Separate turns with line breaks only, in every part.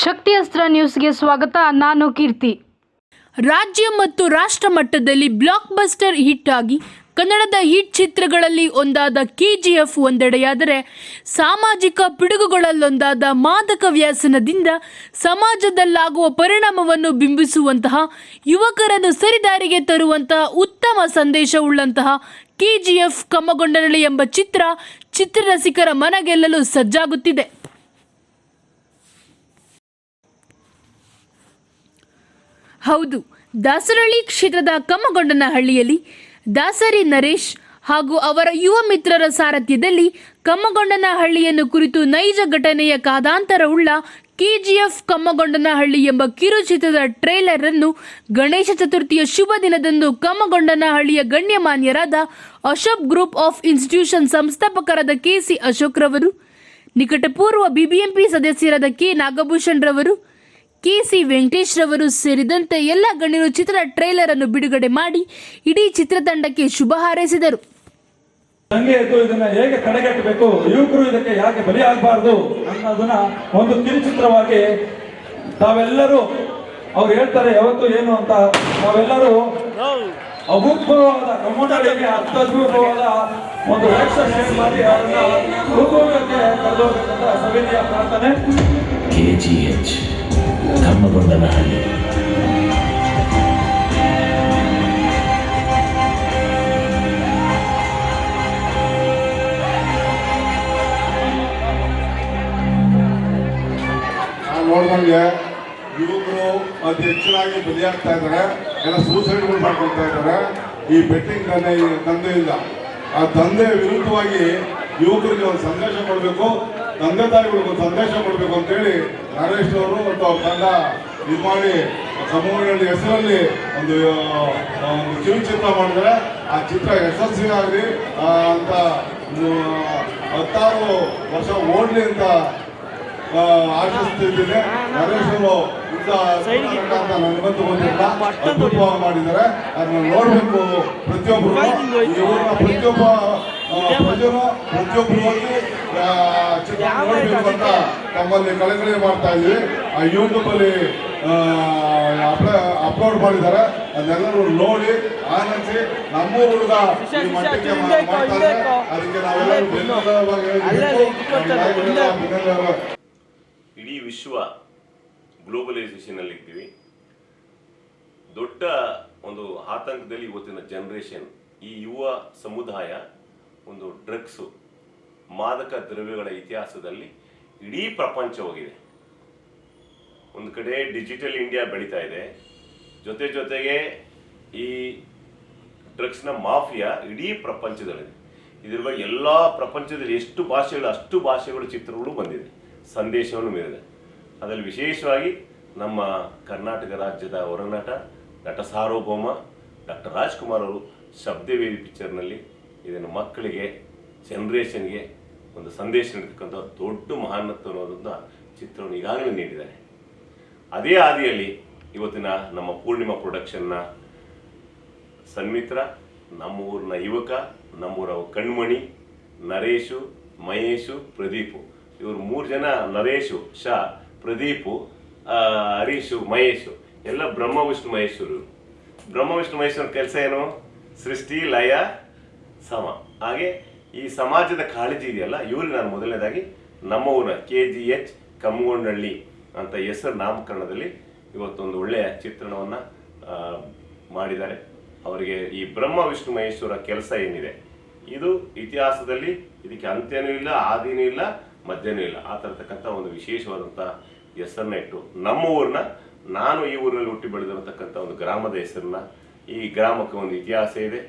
ಶಕ್ತಿ ಅಸ್ತ್ರ ನ್ಯೂಸ್ಗೆ ಸ್ವಾಗತ, ನಾನು ಕೀರ್ತಿ.
ರಾಜ್ಯ ಮತ್ತು ರಾಷ್ಟ್ರ ಮಟ್ಟದಲ್ಲಿ ಬ್ಲಾಕ್ ಬಸ್ಟರ್ ಹಿಟ್ ಆಗಿ ಕನ್ನಡದ ಹಿಟ್ ಚಿತ್ರಗಳಲ್ಲಿ ಒಂದಾದ ಕೆ ಜಿ ಎಫ್ ಒಂದೆಡೆಯಾದರೆ ಸಾಮಾಜಿಕ ಪಿಡುಗುಗಳಲ್ಲೊಂದಾದ ಮಾದಕ ವ್ಯಾಸನದಿಂದ ಸಮಾಜದಲ್ಲಾಗುವ ಪರಿಣಾಮವನ್ನು ಬಿಂಬಿಸುವಂತಹ ಯುವಕರನ್ನು ಸರಿದಾರಿಗೆ ತರುವಂತಹ ಉತ್ತಮ ಸಂದೇಶವುಳ್ಳಂತಹ ಕೆಜಿಎಫ್ ಕಮ್ಮಗೊಂಡನಳ್ಳಿ ಎಂಬ ಚಿತ್ರ ಚಿತ್ರರಸಿಕರ ಮನಗೆಲ್ಲಲು ಸಜ್ಜಾಗುತ್ತಿದೆ. ಹೌದು, ದಾಸರಳ್ಳಿ ಕ್ಷೇತ್ರದ ಕಮ್ಮಗೊಂಡನಹಳ್ಳಿಯಲ್ಲಿ ದಾಸರಿ ನರೇಶ್ ಹಾಗೂ ಅವರ ಯುವ ಮಿತ್ರರ ಸಾರಥ್ಯದಲ್ಲಿ ಕಮ್ಮಗೊಂಡನಹಳ್ಳಿಯನ್ನು ಕುರಿತು ನೈಜ ಘಟನೆಯ ಕಾದಾಂತರವುಳ್ಳ ಕೆಜಿಎಫ್ ಕಮ್ಮಗೊಂಡನಹಳ್ಳಿ ಎಂಬ ಕಿರುಚಿತ್ರದ ಟ್ರೇಲರ್ ಅನ್ನು ಗಣೇಶ ಚತುರ್ಥಿಯ ಶುಭ ದಿನದಂದು ಕಮ್ಮಗೊಂಡನಹಳ್ಳಿಯ ಗಣ್ಯಮಾನ್ಯರಾದ ಅಶೋಕ್ ಗ್ರೂಪ್ ಆಫ್ ಇನ್ಸ್ಟಿಟ್ಯೂಷನ್ ಸಂಸ್ಥಾಪಕರಾದ ಕೆಸಿ ಅಶೋಕ್ ರವರು ನಿಕಟಪೂರ್ವ ಬಿಬಿಎಂಪಿ ಸದಸ್ಯರಾದ ಕೆ ನಾಗಭೂಷಣ್ ರವರು ಕೆಸಿ ವೆಂಕಟೇಶ್ ರವರು ಸೇರಿದಂತೆ ಎಲ್ಲ ಗಣ್ಯರು ಚಿತ್ರ ಟ್ರೈಲರ್ ಅನ್ನು ಬಿಡುಗಡೆ ಮಾಡಿ ಇಡೀ ಚಿತ್ರತಂಡಕ್ಕೆ ಶುಭ ಹಾರೈಸಿದರು.
ದಂಗೆ ಎದ್ದು ಇದನ್ನ ಹೇಗೆ ತಡೆಗಟ್ಟಬೇಕು ಯುವಕರು ಇದಕ್ಕೆ ಯಾಕೆ ಬಲಿಯಾಗಬಾರದು ಅನ್ನೋದನ್ನ ಒಂದು ಕಿರುಚಿತ್ರವಾಗಿ ತಾವೆಲ್ಲರೂ ಅವ್ರು ಹೇಳ್ತಾರೆ ಯಾವತ್ತು ಏನು ಅಂತ. ನಾವೆಲ್ಲರೂ ಅಭೂತಪೂರ್ವವಾದ ಕಮೋಟಿಗೆ ಅತ್ಯದ್ಭುತವಾದ ಒಂದು ವೇಷ ಮಾಡಿ ಅದನ್ನ ರೂಪೋಗಕ್ಕೆ ಕರೆದೋಗ್ಬೇಕಂತ ಸವಿನಯ ಪ್ರಾರ್ಥನೆ.
ಕೆಜಿಎಚ್ ಕಮ್ಮಗೊಂಡನಹಳ್ಳಿ
ಹಳ್ಳಿ ನೋಡ್ದಂಗೆ ಯುವಕರು ಅತಿ ಹೆಚ್ಚಿನಾಗಿ ಬಲಿಯಾಗ್ತಾ ಇದ್ದಾರೆ. ಎಲ್ಲ ಸೂಸೈಡ್ಗಳು ಮಾಡ್ಕೊಳ್ತಾ ಇದ್ದಾರೆ. ಈ ಬೆಟ್ಟಿಂಗ್ ದಂಧೆ ದಂಧೆಯಿಂದ ಆ ದಂಧೆ ವಿರುದ್ಧವಾಗಿ ಯುವಕರಿಗೆ ಒಂದು ಸಂದೇಶ ಕೊಡಬೇಕು. ತಂದೆತಾಯಿಗಳಿಗೆ ಒಂದು ಸಂದೇಶ ಕೊಡಬೇಕು ಅಂತೇಳಿ ನಾಗೇಶ್ ಅವರು ಮತ್ತು ಅವ್ರ ತಂಡ ಇದು ಮಾಡಿ ಸಮೂಹಗಳಲ್ಲಿ ಹೆಸರಲ್ಲಿ ಒಂದು ಒಂದು ಕಿರುಚಿತ್ರ ಮಾಡಿದರೆ ಆ ಚಿತ್ರ ಯಶಸ್ವಿ ಆಗಲಿ ಅಂತ ಹತ್ತಾರು ವರ್ಷ ಓಡಲಿ ಅಂತ ಆಶಿಸ್ತಿದ್ದೇನೆ. ನರೇಶ್ ಅವರು ನನಗಂತೂ ಗೊತ್ತಿಲ್ಲ. ಮಾಡಿದ್ದಾರೆ. ಅದನ್ನ ನೋಡಬೇಕು ಪ್ರತಿಯೊಬ್ಬರು ಪ್ರತಿಯೊಬ್ಬ ಆ, ಪ್ರಜರು ಪ್ರತಿಯೊಬ್ಬರು ಹೋಗಿ ಚಿತ್ರ ನೋಡಬೇಕು ಅಂತ ತಮ್ಮಲ್ಲಿ ಕಳಕಳಿ ಮಾಡ್ತಾ ಇದ್ವಿ ಆ ಯೂಟ್ಯೂಬ್ ಅಲ್ಲಿ ಅಪ್ಲೋಡ್ ಮಾಡಿದ್ದಾರೆ. ಅದನ್ನೆಲ್ಲರೂ ನೋಡಿ ಆನಂದಿಸಿ. ನಮ್ಮ ಹುಡುಗ ಮಾಡ್ತಾರೆ ಅದಕ್ಕೆ ನಾವೆಲ್ಲರೂ
ಇಡೀ ವಿಶ್ವ ಗ್ಲೋಬಲೈಸೇಷನಲ್ಲಿ ಇದ್ದೀವಿ. ದೊಡ್ಡ ಒಂದು ಆತಂಕದಲ್ಲಿ ಇವತ್ತಿನ ಜನರೇಷನ್ ಈ ಯುವ ಸಮುದಾಯ ಒಂದು ಡ್ರಗ್ಸು ಮಾದಕ ದ್ರವ್ಯಗಳ ಇತಿಹಾಸದಲ್ಲಿ ಇಡೀ ಪ್ರಪಂಚ ಹೋಗಿದೆ. ಒಂದು ಕಡೆ ಡಿಜಿಟಲ್ ಇಂಡಿಯಾ ಬೆಳೀತಾ ಇದೆ. ಜೊತೆ ಜೊತೆಗೆ ಈ ಡ್ರಗ್ಸ್ನ ಮಾಫಿಯಾ ಇಡೀ ಪ್ರಪಂಚದಲ್ಲಿದೆ. ಇದ್ರ ಬಗ್ಗೆ ಎಲ್ಲ ಪ್ರಪಂಚದಲ್ಲಿ ಎಷ್ಟು ಭಾಷೆಗಳು, ಅಷ್ಟು ಭಾಷೆಗಳು, ಚಿತ್ರಗಳು ಬಂದಿದೆ. ಸಂದೇಶವನ್ನು ಮೀರಿದೆ. ಅದರಲ್ಲಿ ವಿಶೇಷವಾಗಿ ನಮ್ಮ ಕರ್ನಾಟಕ ರಾಜ್ಯದ ಹೊರನಾಟ ನಟ ಸಾರ್ವಭೌಮ, ಡಾಕ್ಟರ್ ರಾಜ್ಕುಮಾರ್ ಅವರು ಶಬ್ದವೇದಿ ಪಿಕ್ಚರ್ನಲ್ಲಿ ಇದನ್ನು ಮಕ್ಕಳಿಗೆ, ಜನ್ರೇಷನ್ಗೆ ಒಂದು ಸಂದೇಶ ನೀಡತಕ್ಕಂಥ ದೊಡ್ಡ ಮಹಾನತ್ವ ಅನ್ನೋದನ್ನ ಚಿತ್ರವನ್ನು ಈಗಾಗಲೇ ನೀಡಿದ್ದಾರೆ. ಅದೇ ಹಾದಿಯಲ್ಲಿ ಇವತ್ತಿನ ನಮ್ಮ ಪೂರ್ಣಿಮಾ ಪ್ರೊಡಕ್ಷನ್ನ ಸನ್ಮಿತ್ರ ನಮ್ಮ ಊರಿನ ಯುವಕ, ನಮ್ಮೂರ ಕಣ್ಮಣಿ, ನರೇಶು, ಮಹೇಶು, ಪ್ರದೀಪು. ಇವರು ಮೂರು ಜನ, ನರೇಶು, ಶಾ, ಪ್ರದೀಪು ಹರೀಶು, ಮಹೇಶು. ಎಲ್ಲ ಬ್ರಹ್ಮ, ವಿಷ್ಣು, ಮಹೇಶ್ವರು. ಬ್ರಹ್ಮ, ವಿಷ್ಣು ಮಹೇಶ್ವರ ಕೆಲಸ ಏನು? ಸೃಷ್ಟಿ, ಲಯ, ಸಮ. ಹಾಗೆ ಈ ಸಮಾಜದ ಕಾಳಜಿ ಇದೆಯಲ್ಲ ಇವ್ರಿಗೆ ನಾನು ಮೊದಲನೇದಾಗಿ ನಮ್ಮ ಊರ ಕೆ ಜಿ ಎಚ್ ಕಮ್ಮಗೊಂಡಳ್ಳಿ ಅಂತ ಹೆಸರು ನಾಮಕರಣದಲ್ಲಿ ಇವತ್ತೊಂದು ಒಳ್ಳೆಯ ಚಿತ್ರಣವನ್ನು ಮಾಡಿದ್ದಾರೆ. ಅವರಿಗೆ ಈ ಬ್ರಹ್ಮ, ವಿಷ್ಣು, ಮಹೇಶ್ವರ ಕೆಲಸ ಏನಿದೆ? ಇದು ಇತಿಹಾಸದಲ್ಲಿ ಇದಕ್ಕೆ ಅಂತ್ಯನೂ ಇಲ್ಲ, ಆದಿನೂ ಇಲ್ಲ, ಮಧ್ಯನೂ ಇಲ್ಲ. ಆ ಥರತಕ್ಕಂಥ ಒಂದು ವಿಶೇಷವಾದಂಥ ಹೆಸರನ್ನ ಇಟ್ಟು ನಮ್ಮ ಊರನ್ನ ನಾನು ಈ ಊರಿನಲ್ಲಿ ಹುಟ್ಟಿ ಬೆಳೆದಿರತಕ್ಕಂಥ ಒಂದು ಗ್ರಾಮದ ಹೆಸರನ್ನ, ಈ ಗ್ರಾಮಕ್ಕೆ ಒಂದು ಇತಿಹಾಸ ಇದೆ.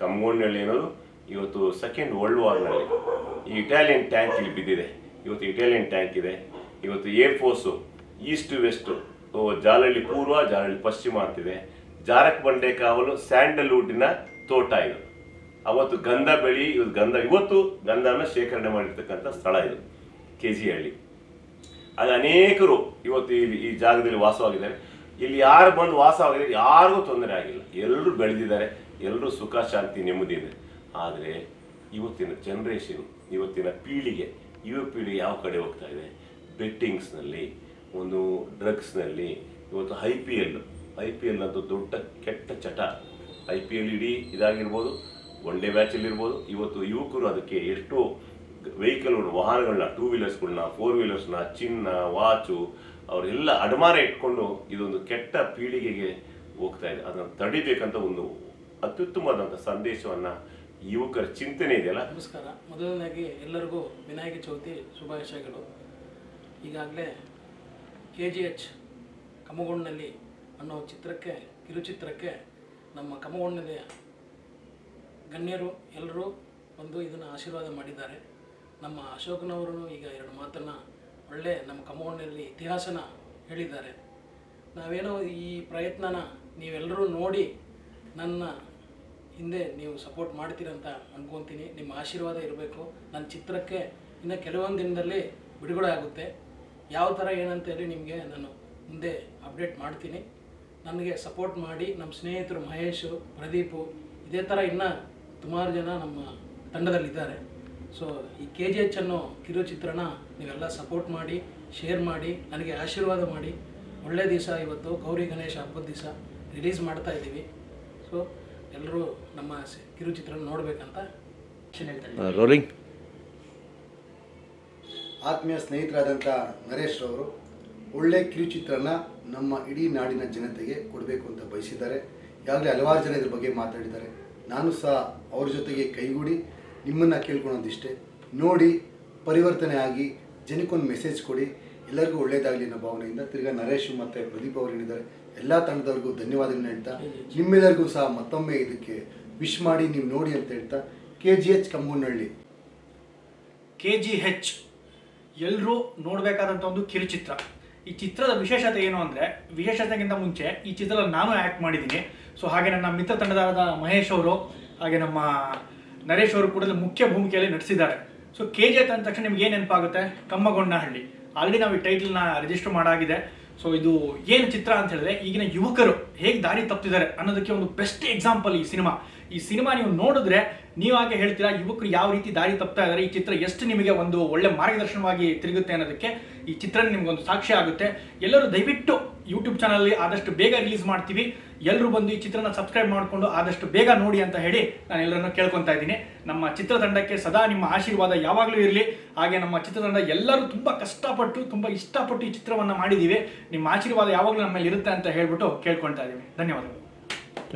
ಕಮ್ಮಗೊಂಡಳ್ಳಿ ಅನ್ನೋದು ಇವತ್ತು ಸೆಕೆಂಡ್ ವರ್ಲ್ಡ್ ವಾರ್ನಲ್ಲಿ ಈ ಇಟಾಲಿಯನ್ ಟ್ಯಾಂಕ್ ಇಲ್ಲಿ ಬಿದ್ದಿದೆ. ಇವತ್ತು ಇಟಾಲಿಯನ್ ಟ್ಯಾಂಕ್ ಇದೆ. ಇವತ್ತು air force east west Jalahalli ಪೂರ್ವ, ಜಾಲಳ್ಳಿ ಪಶ್ಚಿಮ ಅಂತಿದೆ. ಜಾರಕ್ ಬಂಡೆ ಕಾವಲು ಸ್ಯಾಂಡಲ್ವುಡ್ಡಿನ ತೋಟ ಇದು. ಅವತ್ತು ಗಂಧ ಬೆಳಿ, ಇವತ್ತು ಗಂಧ, ಇವತ್ತು ಗಂಧನ ಶೇಖರಣೆ ಮಾಡಿರ್ತಕ್ಕಂಥ ಸ್ಥಳ ಇದು ಕೆ ಜಿ ಹಳ್ಳಿ ಅದು ಅನೇಕರು ಇವತ್ತು ಇಲ್ಲಿ ಈ ಜಾಗದಲ್ಲಿ ವಾಸವಾಗಿದ್ದಾರೆ. ಇಲ್ಲಿ ಯಾರು ಬಂದು ವಾಸವಾಗಿದ್ದಾರೆ? ಯಾರಿಗೂ ತೊಂದರೆ ಆಗಿಲ್ಲ. ಎಲ್ಲರೂ ಬೆಳೆದಿದ್ದಾರೆ. ಎಲ್ಲರೂ ಸುಖ, ಶಾಂತಿ, ನೆಮ್ಮದಿ ಇದೆ. ಆದರೆ ಇವತ್ತಿನ ಜನ್ರೇಷನ್ ಇವತ್ತಿನ ಪೀಳಿಗೆ, ಯುವ ಪೀಳಿಗೆ ಯಾವ ಕಡೆ ಹೋಗ್ತಾ ಇದೆ? ಬೆಟ್ಟಿಂಗ್ಸ್ನಲ್ಲಿ ಒಂದು ಡ್ರಗ್ಸ್ನಲ್ಲಿ ಇವತ್ತು I P L I P L ಅಂತ ದೊಡ್ಡ ಕೆಟ್ಟ ಚಟ. ಐ ಪಿ ಎಲ್ ಇಡೀ ಇದಾಗಿರ್ಬೋದು ಒನ್ ಡೇ ಮ್ಯಾಚಲ್ಲಿರ್ಬೋದು ಇವತ್ತು ಯುವಕರು ಅದಕ್ಕೆ ಎಷ್ಟೋ ವೆಹಿಕಲ್ಗಳು ವಾಹನಗಳನ್ನ ಟೂ ವೀಲರ್ಸ್ಗಳನ್ನ ಫೋರ್ ವೀಲರ್ಸ್ನ ಚಿನ್ನ ವಾಚು ಅವರೆಲ್ಲ ಅಡಮಾನ ಇಟ್ಕೊಂಡು ಇದೊಂದು ಕೆಟ್ಟ ಪೀಳಿಗೆಗೆ ಹೋಗ್ತಾ ಇದೆ. ಅದನ್ನು ತಡಿಬೇಕಂತ ಒಂದು ಅತ್ಯುತ್ತಮವಾದಂಥ ಸಂದೇಶವನ್ನು ಯುವಕರ ಚಿಂತನೆ ಇದೆಯಲ್ಲ?
ನಮಸ್ಕಾರ. ಮೊದಲನೇದಾಗಿ ಎಲ್ಲರಿಗೂ ವಿನಾಯಕ ಚೌತಿ ಶುಭಾಶಯಗಳು. ಈಗಾಗಲೇ ಕೆ ಜಿ ಎಚ್ ಕಮಗೊಂಡ್ನಲ್ಲಿ ಅನ್ನೋ ಚಿತ್ರಕ್ಕೆ, ಕಿರುಚಿತ್ರಕ್ಕೆ ನಮ್ಮ ಕಮಗೊಂಡಲ್ಲಿ ಗಣ್ಯರು ಎಲ್ಲರೂ ಬಂದು ಇದನ್ನು ಆಶೀರ್ವಾದ ಮಾಡಿದ್ದಾರೆ. ನಮ್ಮ ಅಶೋಕನವರು ಈಗ ಎರಡು ಮಾತನ್ನು ಒಳ್ಳೆ ನಮ್ಮ ಕಮಗೊಂಡಲ್ಲಿ ಇತಿಹಾಸನ ಹೇಳಿದ್ದಾರೆ. ನಾವೇನೋ ಈ ಪ್ರಯತ್ನನ ನೀವೆಲ್ಲರೂ ನೋಡಿ ನನ್ನ ಹಿಂದೆ ನೀವು ಸಪೋರ್ಟ್ ಮಾಡ್ತೀರಂತ ಅನ್ಕೊತೀನಿ. ನಿಮ್ಮ ಆಶೀರ್ವಾದ ಇರಬೇಕು. ನನ್ನ ಚಿತ್ರಕ್ಕೆ ಇನ್ನು ಕೆಲವೊಂದು ದಿನದಲ್ಲಿ ಬಿಡುಗಡೆ ಆಗುತ್ತೆ. ಯಾವ ಥರ ಏನಂತ ಹೇಳಿ ನಿಮಗೆ ನಾನು ಮುಂದೆ ಅಪ್ಡೇಟ್ ಮಾಡ್ತೀನಿ. ನನಗೆ ಸಪೋರ್ಟ್ ಮಾಡಿ ನಮ್ಮ ಸ್ನೇಹಿತರು ಮಹೇಶು ಪ್ರದೀಪು, ಇದೇ ಥರ ಇನ್ನು ಸುಮಾರು ಜನ ನಮ್ಮ ತಂಡದಲ್ಲಿದ್ದಾರೆ. ಸೊ ಈ ಕೆ ಜಿ ಎಚ್ ಅನ್ನೋ ಕಿರುಚಿತ್ರನ ನೀವೆಲ್ಲ ಸಪೋರ್ಟ್ ಮಾಡಿ ಶೇರ್ ಮಾಡಿ, ನನಗೆ ಆಶೀರ್ವಾದ ಮಾಡಿ. ಒಳ್ಳೆ ದಿವಸ ಇವತ್ತು. ಗೌರಿ ಗಣೇಶ ಹಬ್ಬದ ದಿವಸ. ರಿಲೀಸ್ ಮಾಡ್ತಾ ಇದ್ದೀವಿ. ಸೊ ಎಲ್ಲರೂ ನಮ್ಮ ಕಿರುಚಿತ್ರ ಕಿರುಚಿತ್ರನ ನೋಡಬೇಕಂತ
ರೋಲಿಂಗ್
ಆತ್ಮೀಯ ಸ್ನೇಹಿತರಾದಂಥ ನರೇಶ್ ರವರು ಒಳ್ಳೆ ಕಿರುಚಿತ್ರನ ನಮ್ಮ ಇಡೀ ನಾಡಿನ ಜನತೆಗೆ ಕೊಡಬೇಕು ಅಂತ ಬಯಸಿದ್ದಾರೆ. ಈಗಾಗಲೇ ಹಲವಾರು ಜನ ಇದ್ರ ಬಗ್ಗೆ ಮಾತಾಡಿದ್ದಾರೆ. ನಾನು ಸಹ ಅವ್ರ ಜೊತೆಗೆ ಕೈಗೂಡಿ ನಿಮ್ಮನ್ನು ಕೇಳ್ಕೊಳೋದಿಷ್ಟೇ ನೋಡಿ ಪರಿವರ್ತನೆ ಆಗಿ ಜನಕ್ಕೊಂದು ಮೆಸೇಜ್ ಕೊಡಿ. ಎಲ್ಲರಿಗೂ ಒಳ್ಳೇದಾಗಲಿ ಅನ್ನೋ ಭಾವನೆಯಿಂದ ತಿರ್ಗಾ ನರೇಶ್ ಮತ್ತು ಪ್ರದೀಪ್ ಅವರು ಏನಿದ್ದಾರೆ ಎಲ್ಲ ತಂಡದವ್ರಿಗೂ ಧನ್ಯವಾದಗಳನ್ನ ಹೇಳ್ತಾ, ನಿಮ್ಮೆಲ್ಲರಿಗೂ ಸಹ ಮತ್ತೊಮ್ಮೆ ಇದಕ್ಕೆ ವಿಶ್ ಮಾಡಿ ನೀವು ನೋಡಿ ಅಂತ ಹೇಳ್ತಾ K G H Kammanahalli
K G H ಎಲ್ಲರೂ ನೋಡಬೇಕಾದಂಥ ಒಂದು ಕಿರುಚಿತ್ರ. ಈ ಚಿತ್ರದ ವಿಶೇಷತೆ ಏನು ಅಂದರೆ, ವಿಶೇಷತೆಗಿಂತ ಮುಂಚೆ ಈ ಚಿತ್ರದಲ್ಲಿ ನಾನು ಆ್ಯಕ್ಟ್ ಮಾಡಿದ್ದೀನಿ. ಸೊ ಹಾಗೆ ನನ್ನ ಮಿತ್ರ ತಂಡದಾದ ಮಹೇಶ್ ಅವರು, ಹಾಗೆ ನಮ್ಮ ನರೇಶ್ ಅವರು ಕೂಡ ಮುಖ್ಯ ಭೂಮಿಕೆಯಲ್ಲಿ ನಟಿಸಿದ್ದಾರೆ. ಸೊ ಕೆ ಜಿ ಅಂದ ತಕ್ಷಣ ನಿಮ್ಗೆ ಏನು ನೆನಪಾಗುತ್ತೆ? ಕಮ್ಮಗೊಂಡನಹಳ್ಳಿ ಆಲ್ರೆಡಿ ನಾವು ಈ ಟೈಟಲ್ನ ರಿಜಿಸ್ಟರ್ ಮಾಡಾಗಿದೆ. ಸೊ ಇದು ಏನು ಚಿತ್ರ ಅಂತ ಹೇಳಿದ್ರೆ ಈಗಿನ ಯುವಕರು ಹೇಗೆ ದಾರಿ ತಪ್ಪಿದ್ದಾರೆ ಅನ್ನೋದಕ್ಕೆ ಒಂದು ಬೆಸ್ಟ್ ಎಕ್ಸಾಂಪಲ್ ಈ ಸಿನಿಮಾ. ಈ ಸಿನಿಮಾ ನೀವು ನೋಡಿದ್ರೆ ನೀವು ಹಾಗೆ ಹೇಳ್ತೀರಾ, ಯುವಕರು ಯಾವ ರೀತಿ ದಾರಿ ತಪ್ತಾ ಇದ್ದಾರೆ ಈ ಚಿತ್ರ ಎಷ್ಟು ನಿಮಗೆ ಒಂದು ಒಳ್ಳೆ ಮಾರ್ಗದರ್ಶನವಾಗಿ ತಿರುಗುತ್ತೆ ಅನ್ನೋದಕ್ಕೆ ಈ ಚಿತ್ರ ನಿಮ್ಗೊಂದು ಸಾಕ್ಷಿ ಆಗುತ್ತೆ. ಎಲ್ಲರೂ ದಯವಿಟ್ಟು ಯೂಟ್ಯೂಬ್ ಚಾನಲಲ್ಲಿ ಆದಷ್ಟು ಬೇಗ ರಿಲೀಸ್ ಮಾಡ್ತೀವಿ. ಎಲ್ಲರೂ ಬಂದು ಈ ಚಿತ್ರನ ಸಬ್ಸ್ಕ್ರೈಬ್ ಮಾಡಿಕೊಂಡು ಆದಷ್ಟು ಬೇಗ ನೋಡಿ ಅಂತ ಹೇಳಿ ನಾನು ಎಲ್ಲರನ್ನು ಕೇಳ್ಕೊತಾ ಇದ್ದೀನಿ. ನಮ್ಮ ಚಿತ್ರತಂಡಕ್ಕೆ ಸದಾ ನಿಮ್ಮ ಆಶೀರ್ವಾದ ಯಾವಾಗಲೂ ಇರಲಿ. ಹಾಗೆ ನಮ್ಮ ಚಿತ್ರತಂಡ ಎಲ್ಲರೂ ತುಂಬ ಕಷ್ಟಪಟ್ಟು, ತುಂಬ ಇಷ್ಟಪಟ್ಟು ಈ ಚಿತ್ರವನ್ನು ಮಾಡಿದ್ದೀವಿ ನಿಮ್ಮ ಆಶೀರ್ವಾದ ಯಾವಾಗಲೂ ನಮ್ಮಲ್ಲಿ ಇರುತ್ತೆ ಅಂತ ಹೇಳ್ಬಿಟ್ಟು ಕೇಳ್ಕೊಳ್ತಾ ಇದ್ದೀವಿ ಧನ್ಯವಾದಗಳು.